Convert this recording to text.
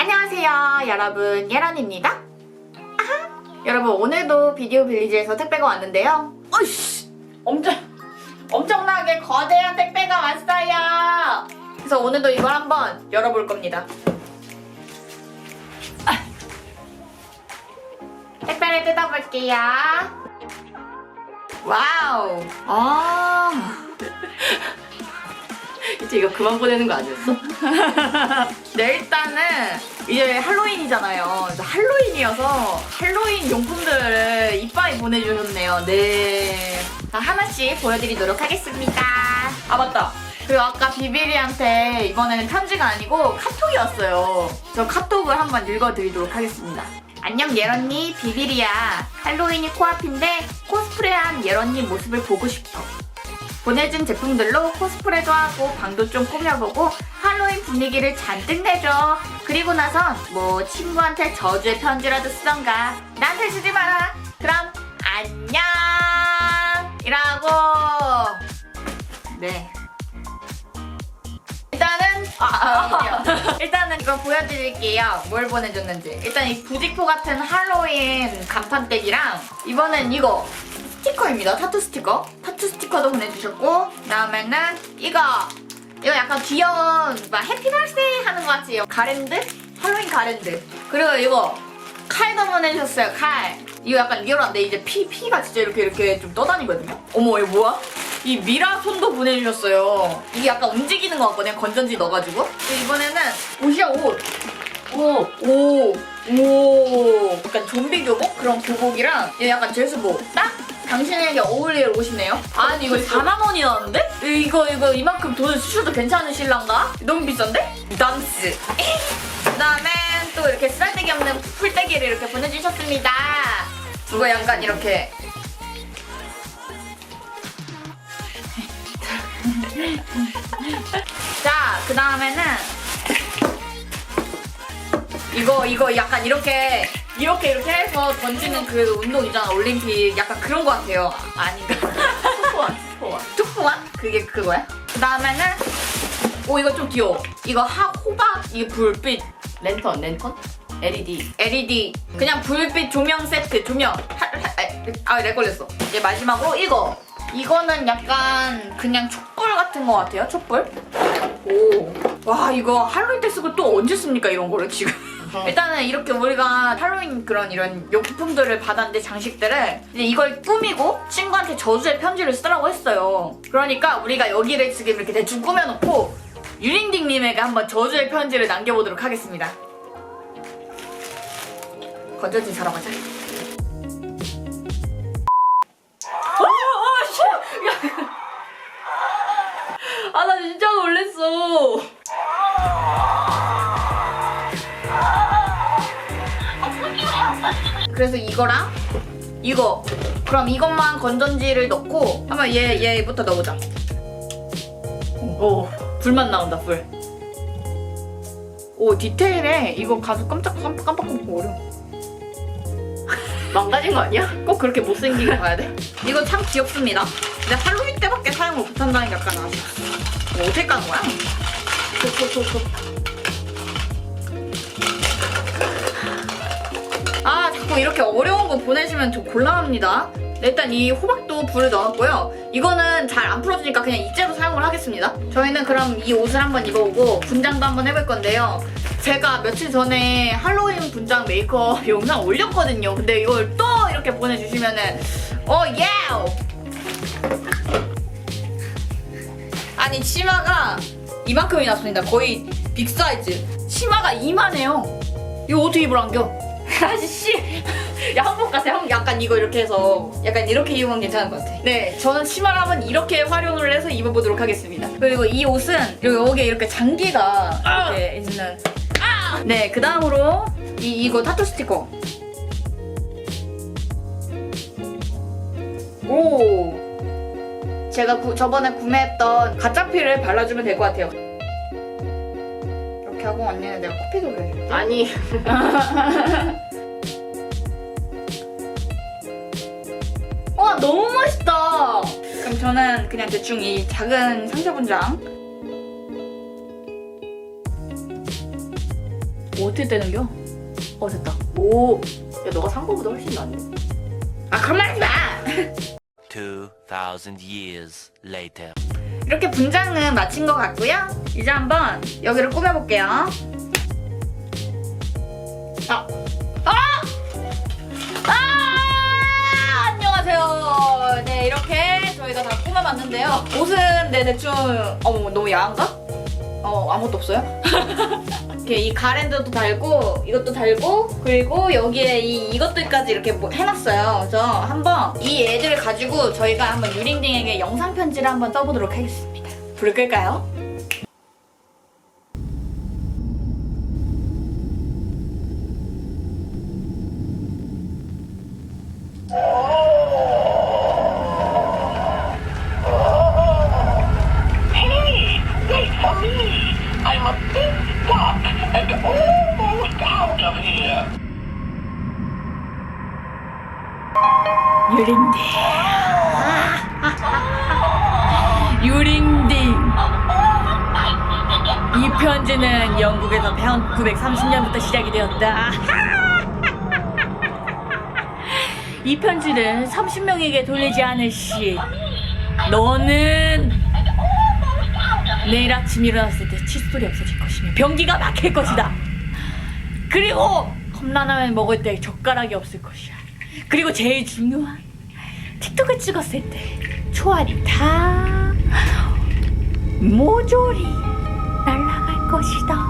안녕하세요 여러분. 예란입니다. 아하. 여러분 오늘도 비디오 빌리지에서 택배가 왔는데요. 어이씨. 엄청 엄청나게 거대한 택배가 왔어요. 그래서 오늘도 이걸 한번 열어볼 겁니다. 아. 택배를 뜯어볼게요. 와우. 아 이제 이거 그만 보내는 거 아니었어? 네, 일단은 이제 할로윈이잖아요. 그래서 할로윈이어서 할로윈 용품들을 이빠이 보내주셨네요. 네. 자, 하나씩 보여드리도록 하겠습니다. 아, 맞다. 그리고 아까 비비리한테 이번에는 편지가 아니고 카톡이 왔어요. 저 카톡을 한번 읽어드리도록 하겠습니다. 안녕 예런니 비비리야. 할로윈이 코앞인데 코스프레한 예런니 모습을 보고 싶어. 보내준 제품들로 코스프레도 하고 방도 좀 꾸며보고 할로윈 분위기를 잔뜩 내줘. 그리고 나선 뭐 친구한테 저주의 편지라도 쓰던가. 나한테 주지 마라. 그럼 안녕. 이라고. 네. 일단은 아, 아. 일단은 이거 보여드릴게요. 뭘 보내줬는지. 일단 이 부직포 같은 할로윈 간판댁이랑 이번엔 이거 스티커입니다. 타투 스티커. 타투 스티커도 보내주셨고 그다음에는 이거 이거 약간 귀여운 막 해피 발세이 하는 것 같이 가랜드? 할로윈 가랜드. 그리고 이거 칼도 보내주셨어요. 칼. 이거 약간 리얼한데 이제 피 피가 진짜 이렇게 이렇게 좀 떠다니거든요. 어머 이거 뭐야? 이 미라 손도 보내주셨어요. 이게 약간 움직이는 것 같거든요. 건전지 넣어가지고. 이번에는 옷이야 옷. 오, 오, 오. 약간 좀비 교복? 그런 교복이랑 얘 약간 제수복. 딱 당신에게 어울릴 옷이네요. 아니 이거 4만 원이 나왔는데? 이거 이거 이만큼 돈을 주셔도 괜찮은 신랑가? 너무 비싼데? 덤스. 그다음에 또 이렇게 쓰잘데기 없는 풀떼기를 이렇게 보내주셨습니다. 이거 약간 이렇게 자, 그 다음에는 이거 이거 약간 이렇게 이렇게 이렇게 해서 던지는 그 운동 있잖아 올림픽. 약간 그런 거 같아요. 아닌가? 투포원 투포원. 투포원? 그게 그거야? 그 다음에는 오 이거 좀 귀여워. 이거 하 호박 이게 불빛. 랜턴, 랜턴? LED. LED. 그냥 불빛 조명 세트 조명. 아렉 걸렸어. 이제 마지막으로 이거. 이거는 약간 그냥 촛불 같은 거 같아요 촛불? 오 와 이거 할로윈 때 쓰고 또 언제 씁니까 이런 거를 지금 일단은 이렇게 우리가 할로윈 그런 이런 용품들을 받았는데 장식들을 이제 이걸 꾸미고 친구한테 저주의 편지를 쓰라고 했어요. 그러니까 우리가 여기를 지금 이렇게 대충 꾸며놓고 유링딩님에게 한번 저주의 편지를 남겨보도록 하겠습니다. 건전지 사러 가자. 아, 나 진짜 놀랬어. 그래서 이거랑 이거. 그럼 이것만 건전지를 넣고 한번 얘 얘부터 넣어보자. 오 불만 나온다 불. 오 디테일에 이거 가서 깜짝 깜빡 깜빡 어려. 망가진 거 아니야? 꼭 그렇게 못생기게 봐야 돼? 이거 참 귀엽습니다. 근데 할로윈 때밖에 사용을 못한다는 게 약간 아쉽어. 이거 어떻게 까는 거야? 톡톡톡톡. 자꾸 이렇게 어려운 거 보내시면 좀 곤란합니다. 일단 이 호박도 불을 넣었고요. 이거는 잘 안 풀어지니까 그냥 이째로 사용을 하겠습니다. 저희는 그럼 이 옷을 한번 입어보고 분장도 한번 해볼 건데요. 제가 며칠 전에 할로윈 분장 메이크업 영상 올렸거든요. 근데 이걸 또 이렇게 보내주시면은 어 예! 아니 치마가 이만큼이 났습니다. 거의 빅 사이즈. 치마가 이만해요. 이거 어떻게 입으란겨? 아저씨. 야, 한복 같아. 한복. 약간 이거 이렇게 해서 약간 이렇게 입으면 괜찮은 것 같아. 네, 저는 치마를 한번 이렇게 활용을 해서 입어보도록 하겠습니다. 그리고 이 옷은 여기 여기에 이렇게 장기가 이렇게 있는. 네, 그 다음으로 이 이거 타투 스티커. 오. 제가 구- 저번에 구매했던 가짜피를 발라주면 될 것 같아요. 이렇게 하고 언니는 내가 코피도 그려줄게. 아니. 너무 멋있다. 그럼 저는 그냥 대충 이 작은 상자 분장. 어떻게 떼는겨? 어 됐다. 오. 야 너가 산 거보다 훨씬 낫네. 아 그런 말 하지 마! 2,000 years later. 이렇게 분장은 마친 것 같고요. 이제 한번 여기를 꾸며볼게요. 아! 네, 이렇게 저희가 다 꾸며봤는데요. 옷은 네, 대충, 어머, 너무 야한가? 어, 아무것도 없어요? 이렇게 이 가랜드도 달고, 이것도 달고, 그리고 여기에 이, 이것들까지 이렇게 뭐 해놨어요. 그래서 한번 이 애들을 가지고 저희가 한번 유링딩에게 영상 편지를 한번 써보도록 하겠습니다. 불을 끌까요? 유링딩. 유링딩. 이 편지는 영국에서 1930년부터 시작이 되었다. 이 편지를 30명에게 돌리지 않을 시, 너는 내일 아침 일어났을 때 칫솔이 없어질 것이며 변기가 막힐 것이다. 그리고 컵라면 먹을 때 젓가락이 없을 것이야. 그리고 제일 중요한 틱톡을 찍었을 때 초알이 다 모조리 날아갈 것이다.